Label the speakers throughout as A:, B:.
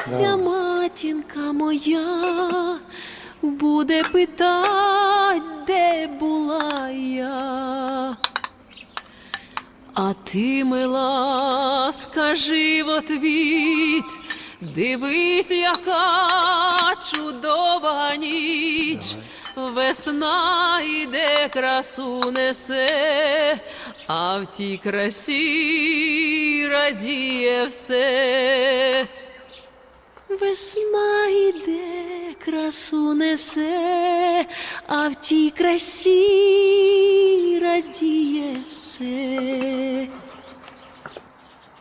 A: проснеться матінка моя, буде питать, де була я. А ти, мила, скажи в отвіт, дивись, яка чудова ніч, весна йде, красу несе, а в тій красі радіє все. Весна йде, красу несе, а в тій красі радіє все.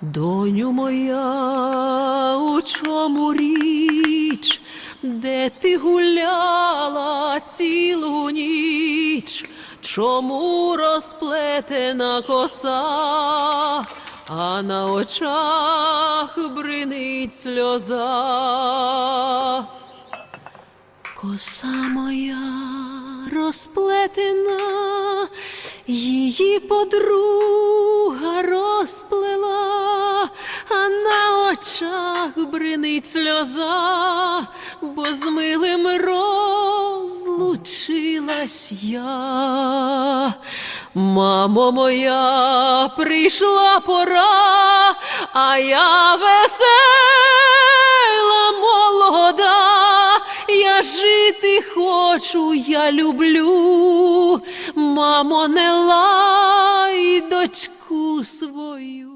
A: Доню моя, у чому річ, де ти гуляла цілу ніч, чому розплетена коса, а на очах бринить сльоза. Коса моя розплетена, її подруга розплела, а на очах бринить сльоза, бо з милим розлучилась я. Мамо моя, прийшла пора, а я весела молода. Я жити хочу, я люблю, мамо, не лай дочку свою.